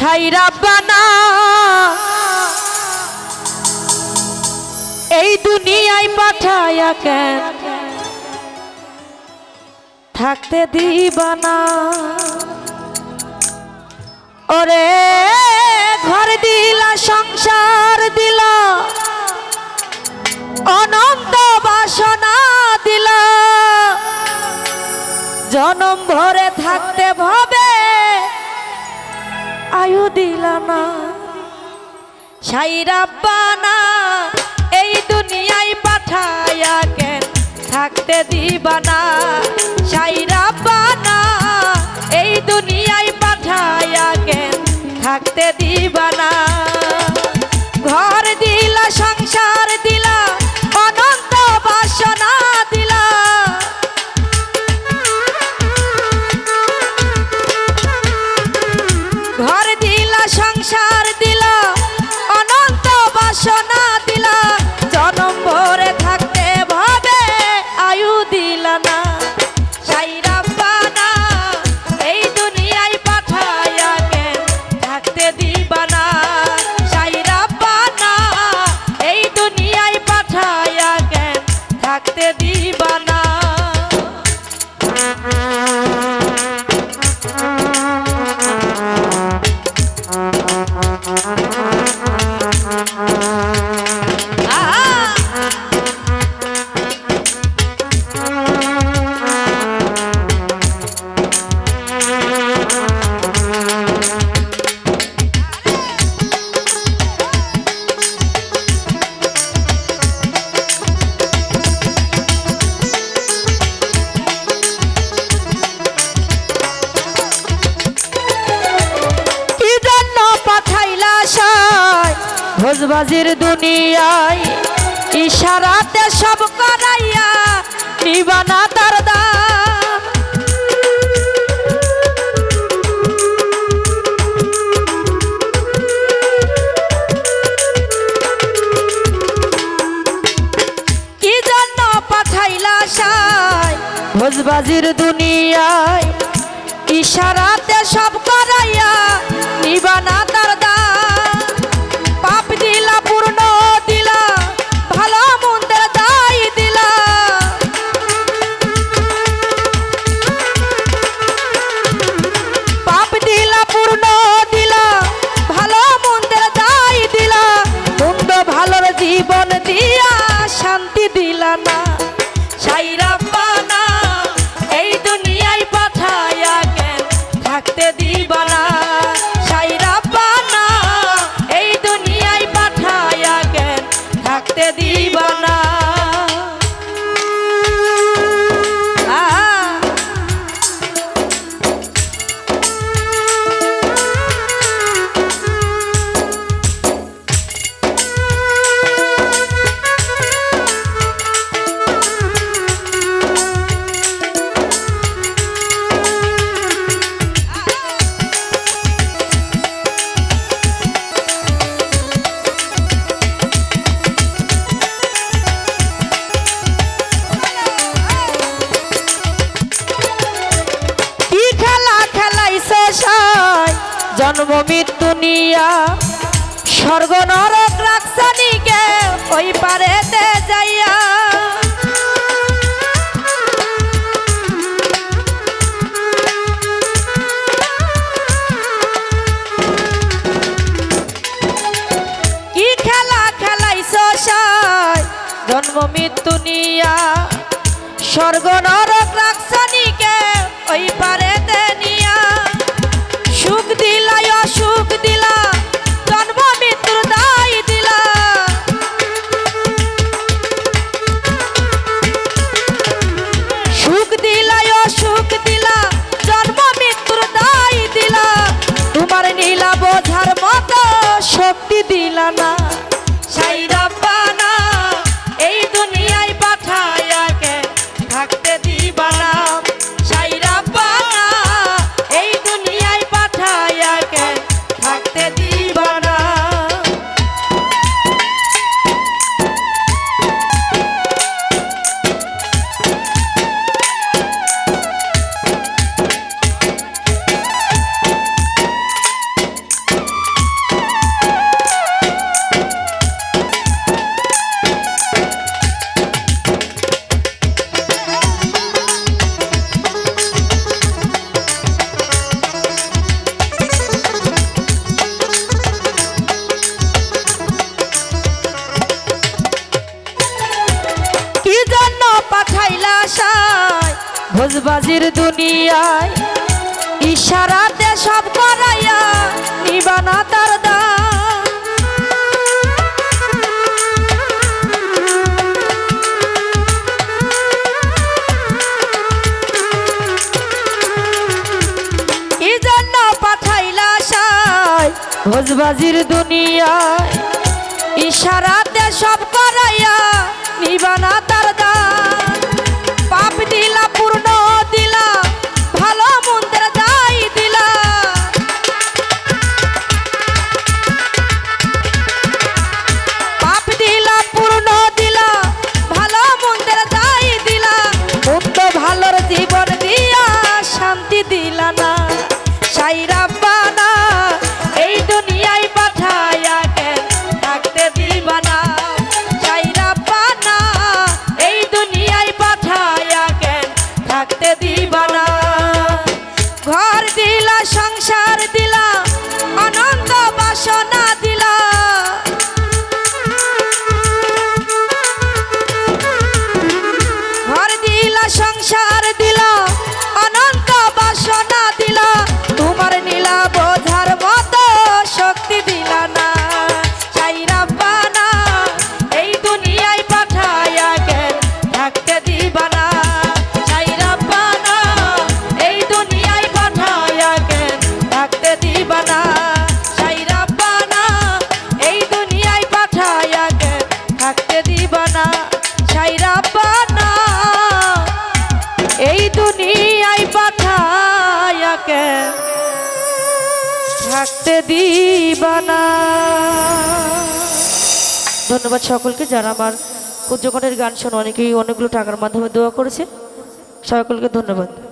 ছাইরা বানা। এই দুনিয়ায় পাঠায়া কেন? থাকতে দিবানা। ওরে ঘর দিলা সংসার। আয়ু দিলা না এই দুনিয়ায় পাঠায়া কেন থাকতে দিবানা? সাইরাব্বানা ভোজবাজির দুনিয়ায় ইশারাতে সব করাইয়া নিবানা তার কি জন্য পাঠাইলা সাই ভোজবাজির দুনিয়ায় ইশারাতে জন্ম মৃত্যু নিয়া স্বর্গ নরক রাখসানিকে ওই পারেতে যাইয়া। কি খেলা খেলাইছ জন্ম মৃত্যু নিয়া স্বর্গ নরক অসুখ দিলা জন্ম মৃত্যুর দায় দিলা। তোমার নীলা বোঝার মতো শক্তি দিলা না। ভোজবাজির দুনিয়ায় ইশারাতে সব করাইয়া নিবানা তার ভোজবাজির দুনিয়ায় ইশারাতে সব করাইয়া নিবানা তার দা থাকতে দিবানা ধন্যবাদ সকলকে যারা আমার কুজ্জকণের গান শোনো। অনেকেই অনেকগুলো টাকার মাধ্যমে দোয়া করেছে সকলকে ধন্যবাদ।